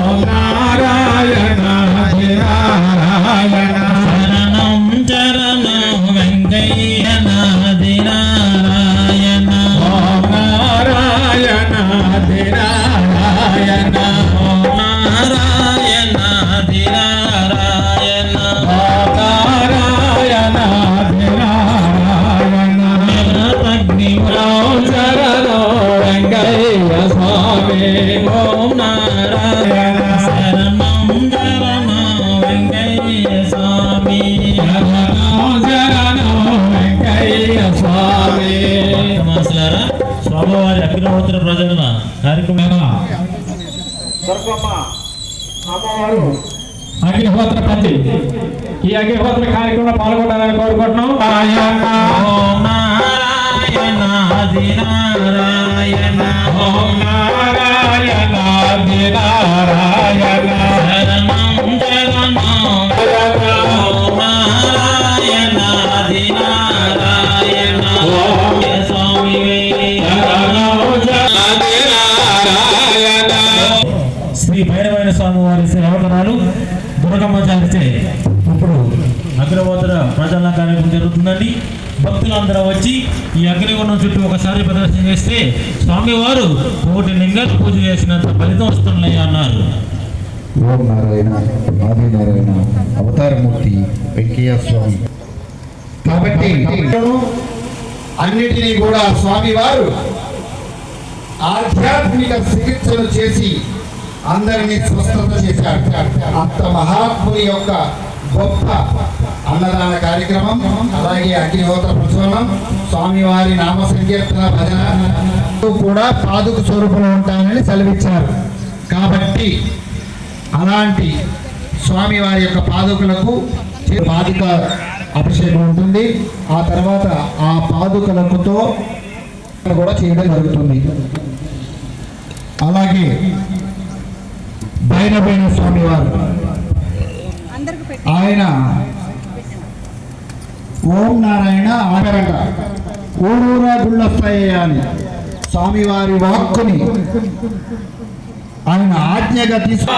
నారాయణ. నారాయణ. శరణం చరణం వెంకయ్య నాది నారాయణ. నారాయణ. నారాయణ. ఓం కార్యక్రమం అగ్నిహోత్ర పండి. ఈ అగ్నిహోత్ర కార్యక్రమంలో పాల్గొనాలని కోరుకుంటున్నాం. నారాయణ. నారాయణ నారాయణ నారాయణ బురగమా జారితే ఇప్పుడు అగ్రహోత్ర ప్రజల కార్యక్రమం జరుగుతుందండి. భక్తులందరూ వచ్చి ఈ అగ్నిగుణం చుట్టూ ఒకసారి ప్రదర్శన చేస్తే స్వామివారు కోటి లింగాలు పూజ చేసినంత ఫలితం వస్తున్నాయి అన్నారు. ఓం నారాయణ ఆది నారాయణ అవతారమూర్తి వెంకయ్య స్వామి. కాబట్టి అన్నిటినీ కూడా స్వామివారు ఆధ్యాత్మిక చికిత్సలు చేసి అందరినీ స్వస్థత చేశాడు అంత మహాత్ముని యొక్క గొప్ప అన్నదాన కార్యక్రమం అలాగే అగ్నిహోత్ర ప్రచురణం స్వామివారి నామ సంకీర్తన భజన కూడా పాదుకు స్వరూపంలో ఉంటానని సెలవిచ్చారు. కాబట్టి అలాంటి స్వామివారి యొక్క పాదుకులకు పాదుక అభిషేకం ఉంటుంది. ఆ తర్వాత ఆ పాదుకలకుతో కూడా చేయడం జరుగుతుంది. అలాగే భైరవైన స్వామివారు. ఆయన ఓం నారాయణ ఆగరంట ఊరూరా గుళ్ళొస్తాయి అని స్వామివారి వాక్కుని ఆయన ఆజ్ఞగా తీసుకు